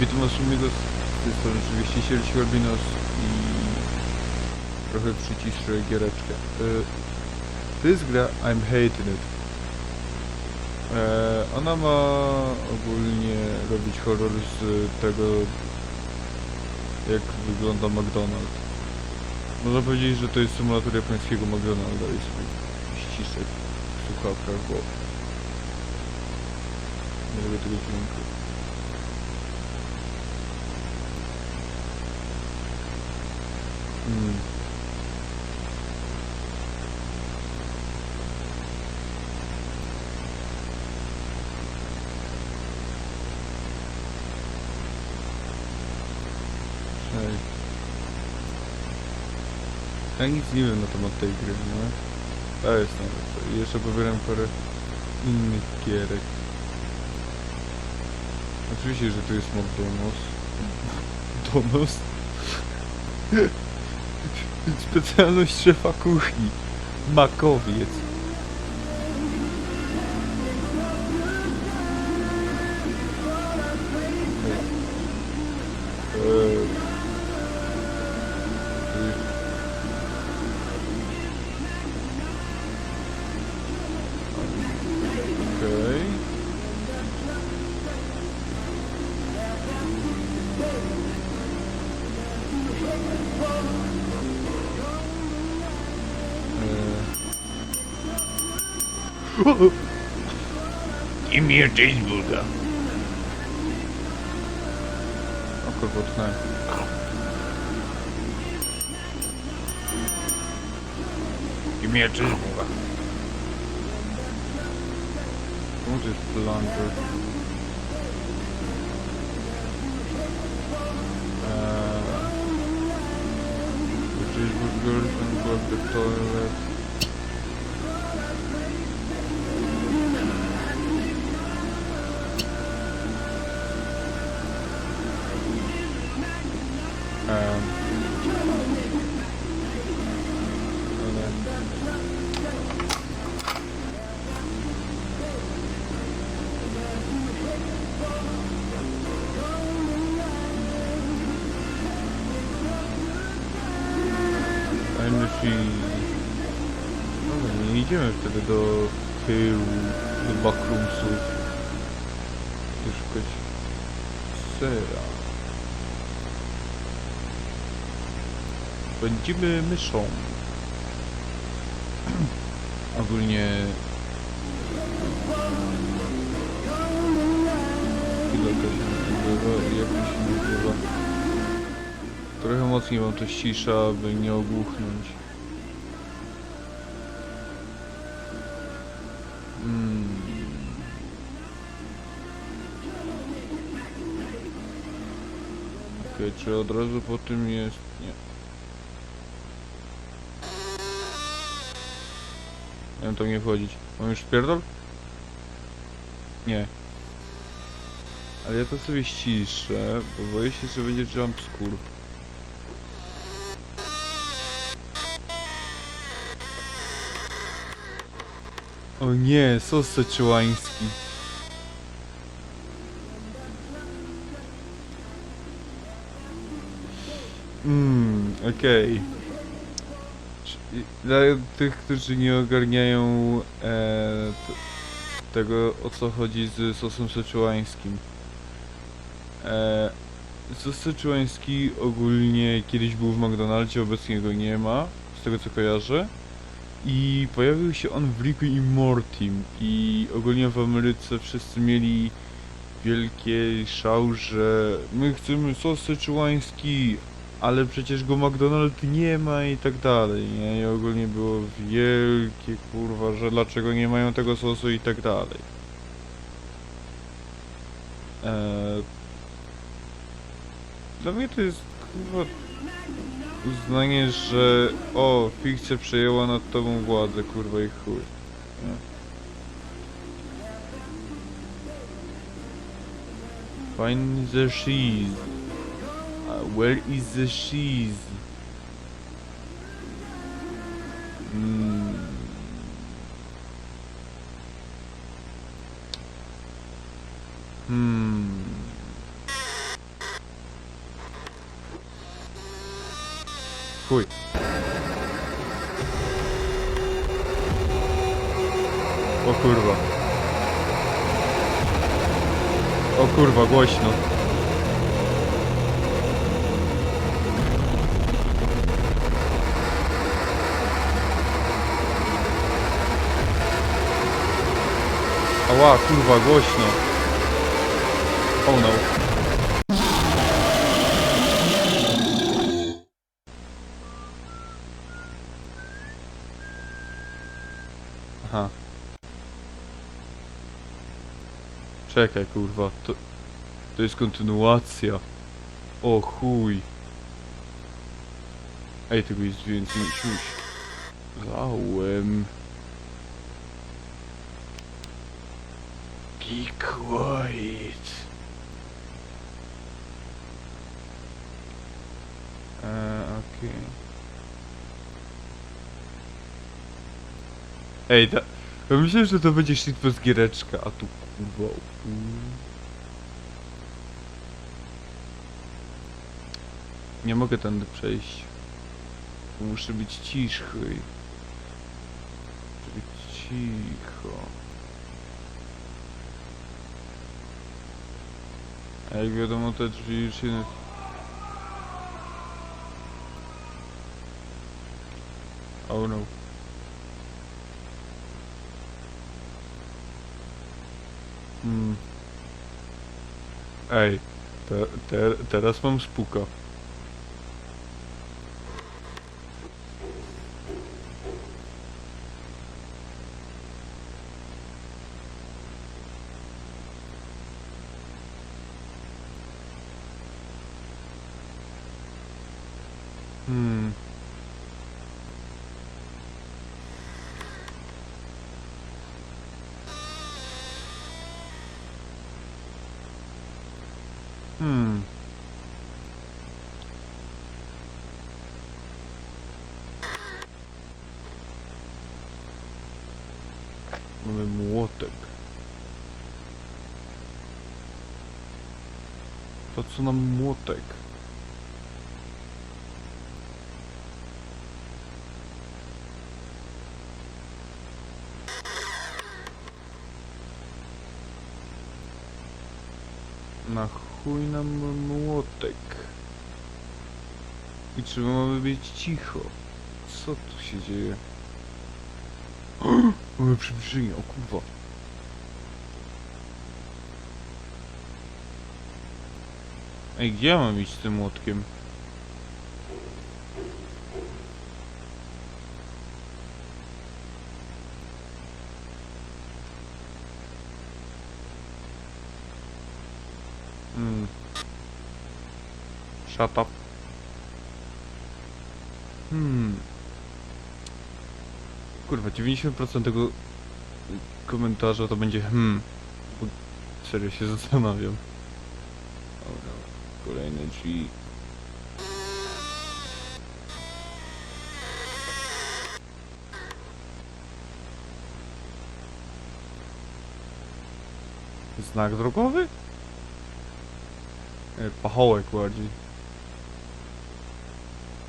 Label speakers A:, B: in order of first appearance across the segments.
A: Witam was miłego z tej strony oczywiście Albinos i trochę przyciszę giereczkę. Y, To jest gra I'm Hating It. E, Ona ma ogólnie robić horror z tego jak wygląda McDonald's. Można powiedzieć, że to jest symulator japońskiego McDonalda i sobie ściszę w słuchawkach, bo nie lubię tego dźwięku. Mm. Ja nic nie wiem na temat tej gry, nie? To jest najlepsze. I jeszcze pobieram parę innych gierek. Oczywiście, że tu jest McDonald's. McDonald's? Specjalność szefa kuchni. Makowiec.
B: I mnie cheeseburger.
A: O kurwa, utknąłem.
B: I mnie cheeseburger.
A: Czemu to jest plunger? Eee, cheeseburgers and go to the toilet. Szukać sera. Będziemy myszą. Ogólnie... Ile to się nazywa? Jak to się nazywa? Trochę mocniej mam to cisza, aby nie ogłuchnąć. Okej, czy od razu po tym jest... Nie. Miałem tam nie wchodzić. Mam już spierdol? Nie. Ale ja to sobie ściszę, bo boję się, że będzie jumpscare. O nie, sos seczułański. Mmm, okej. Czy- Dla tych, którzy nie ogarniają e, tego, o co chodzi z sosem seczułańskim. E, sos seczułański ogólnie kiedyś był w McDonaldzie, obecnie go nie ma, z tego co kojarzę. I pojawił się on w Ricku i Mortim i ogólnie w Ameryce wszyscy mieli wielkie szał, że my chcemy sos seczułański, ale przecież go McDonald nie ma i tak dalej, nie? I ogólnie było wielkie kurwa, że dlaczego nie mają tego sosu i tak dalej. Eee, dla mnie to jest kurwa uznanie, że o, fikcja przejęła nad tobą władzę, kurwa i chuj. Nie? Find the cheese. Where is the cheese? Mm. Hmm. Chuj. O kurwa. O kurwa, głośno. Ała, kurwa, głośno. Oh no. Aha. Czekaj, kurwa, to... To jest kontynuacja. O chuj. Ej, tego jest więcej niż już. Be quiet. Okej. Ej, da... Ja myślałem, że to będzie shitpost giereczka, a tu kurwa... Nie mogę tędy przejść. Muszę być cichy. Muszę być cicho. Jak wiadomo te drzwi już się... Oh no. Hmm. Ej, te, te, teraz mam spuka. Hmm. Hmm. Mamy młotek. Po co nam młotek? Na chuj nam młotek? I czy mamy być cicho? Co tu się dzieje? Mamy przybliżenie, o kurwa. Ej, gdzie ja mam iść z tym młotkiem? Hmm. Shut up. Hmm. Kurwa, 90% tego komentarza to będzie hmm. Bo serio się zastanawiam. Dobra, kolejne drzwi. Znak drogowy? E, Pachołek bardziej.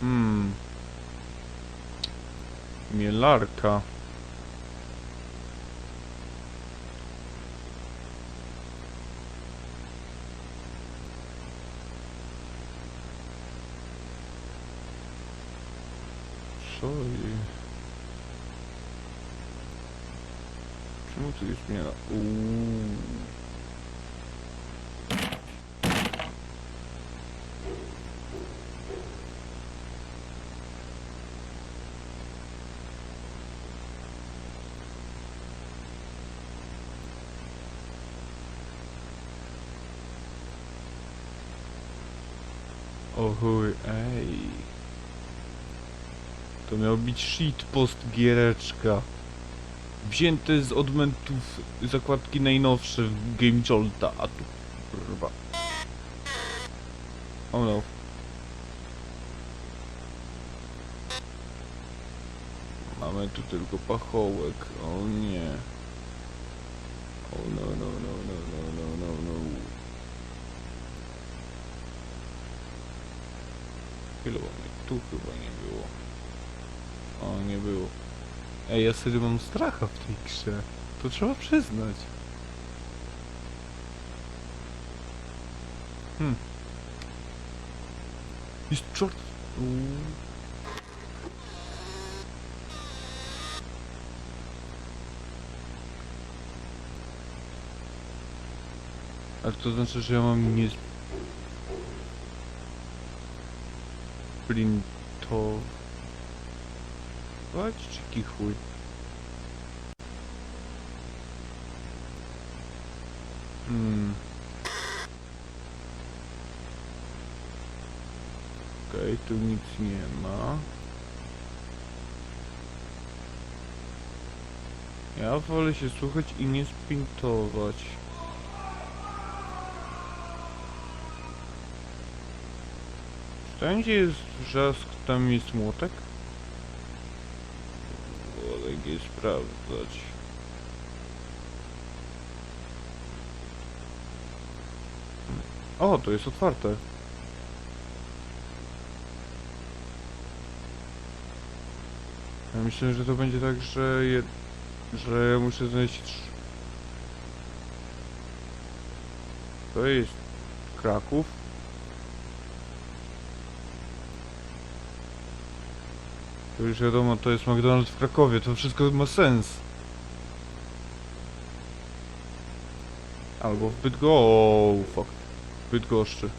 A: Hmm. Mielarka. Co? Czemu tu jest miela? Uuu. O chuj, ej. To miał być shitpost giereczka. Wzięte z odmentów zakładki najnowsze w Game Jolta, a tu kurwa. Oh no. Mamy tu tylko pachołek, o nie. Oh no, no, no, no, no, no, mnie tu chyba nie było. O, nie było. Ej, ja serio mam stracha w tej grze. To trzeba przyznać. Hmm. Jest czort. Uuu. Ale to znaczy, że ja mam nie... Sprintować? Czy kichuj? Hmm. Okej, tu nic nie ma. Ja wolę się słuchać i nie sprintować. Wszędzie jest wrzask, tam jest młotek? Wolę je sprawdzać. O, to jest otwarte. Ja myślę, że to będzie tak, że je, że ja muszę znaleźć. To jest Kraków. To już wiadomo, to jest McDonald's w Krakowie, to wszystko ma sens. Albo w Bydgo... O, fuck. W Bydgoszczy.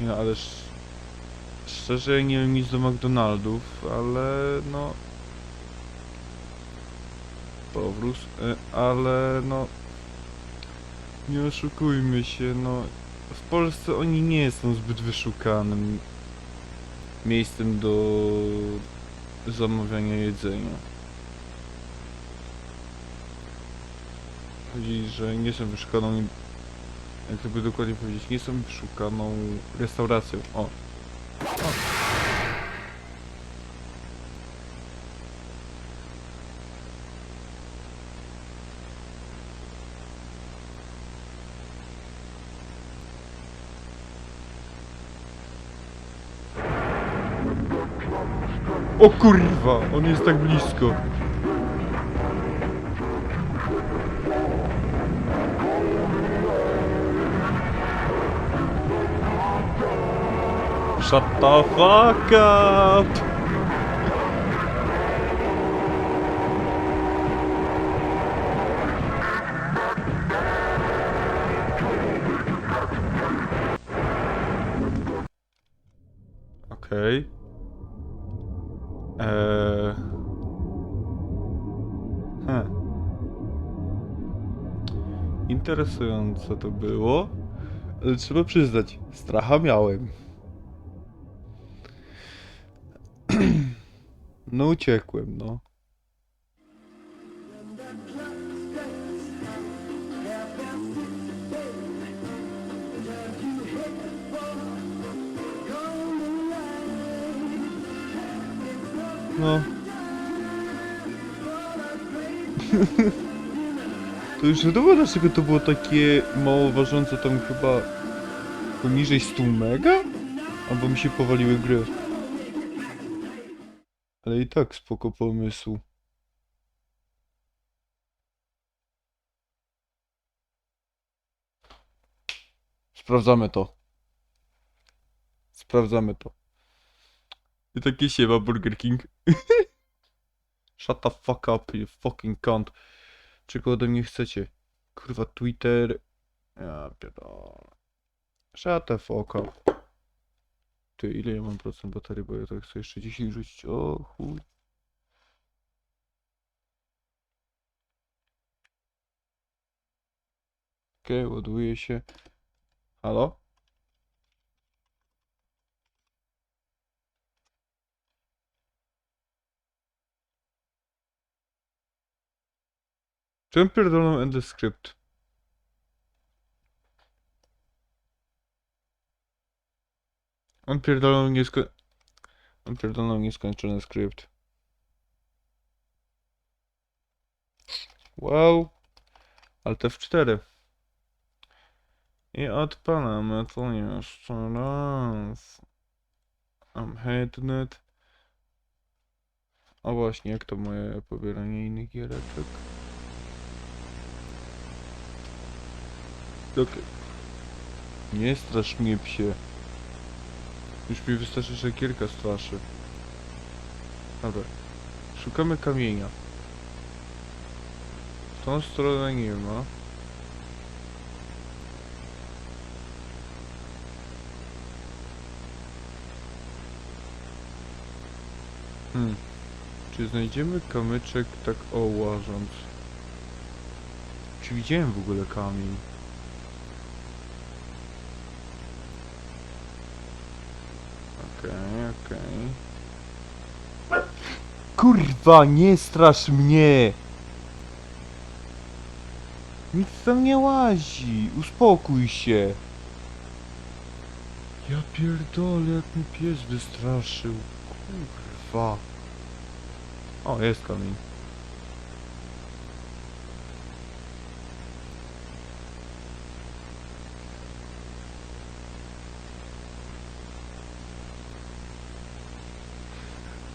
A: No, ale sz... Szczerze, nie wiem nic do McDonaldów, ale no... Powróz, y, ale no... Nie oszukujmy się, no... Polsce oni nie są zbyt wyszukanym miejscem do zamawiania jedzenia. Chodzi, że nie są wyszukaną, jak to by dokładnie powiedzieć, nie są wyszukaną restauracją. O. O kurwa, on jest tak blisko. Shut the fuck up! Okej. Eee... Interesujące to było, ale trzeba przyznać, stracha miałem. No uciekłem, no. No. To już wiadomo dlaczego to było takie mało ważące tam chyba poniżej 100 mega? Albo mi się powaliły gry. Ale i tak spoko pomysł. Sprawdzamy to. Sprawdzamy to. I takie siewa Burger King. Shut the fuck up, you fucking cunt. Czego ode mnie chcecie? Kurwa, Twitter. Ja pierdolę. Shut the fuck up. Ty, ile ja mam procent baterii, bo ja tak chcę jeszcze 10 rzucić. O chuj. Okej, ładuje się. Halo? Czym pierdolą end script? On pierdolą niesko... On pierdolą nieskończony skrypt. Wow. Alt F4. I odpalamy to jeszcze raz. Am headnet. O właśnie, jak to moje pobieranie innych giereczek? Okej. Nie strasz mnie psie. Już mi wystarczy, że gierka straszy. Dobra. Szukamy kamienia. W tą stronę nie ma. Hmm. Czy znajdziemy kamyczek tak o łażąc? Czy widziałem w ogóle kamień? Okej, okej. Kurwa, nie strasz mnie! Nic tam nie łazi, uspokój się. Ja pierdolę, jak mi pies wystraszył. Kurwa. O, jest kamień.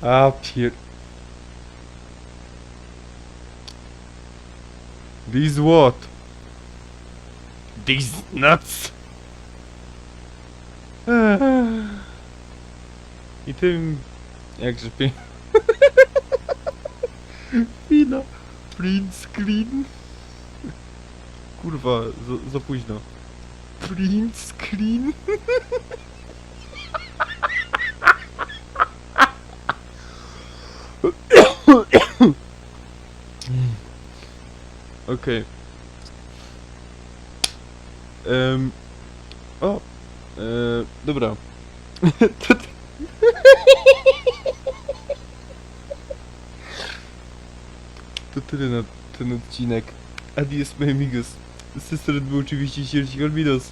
A: A pier... This what?
B: These nuts!
A: I tym... Jakże pięknie... Chwila. Print screen. Kurwa, za, za późno. Print screen. Okej. Em, o. E, dobra. To ty- To tyle na ten odcinek. Adios, my amigos. System był oczywiście Sierci. Adios.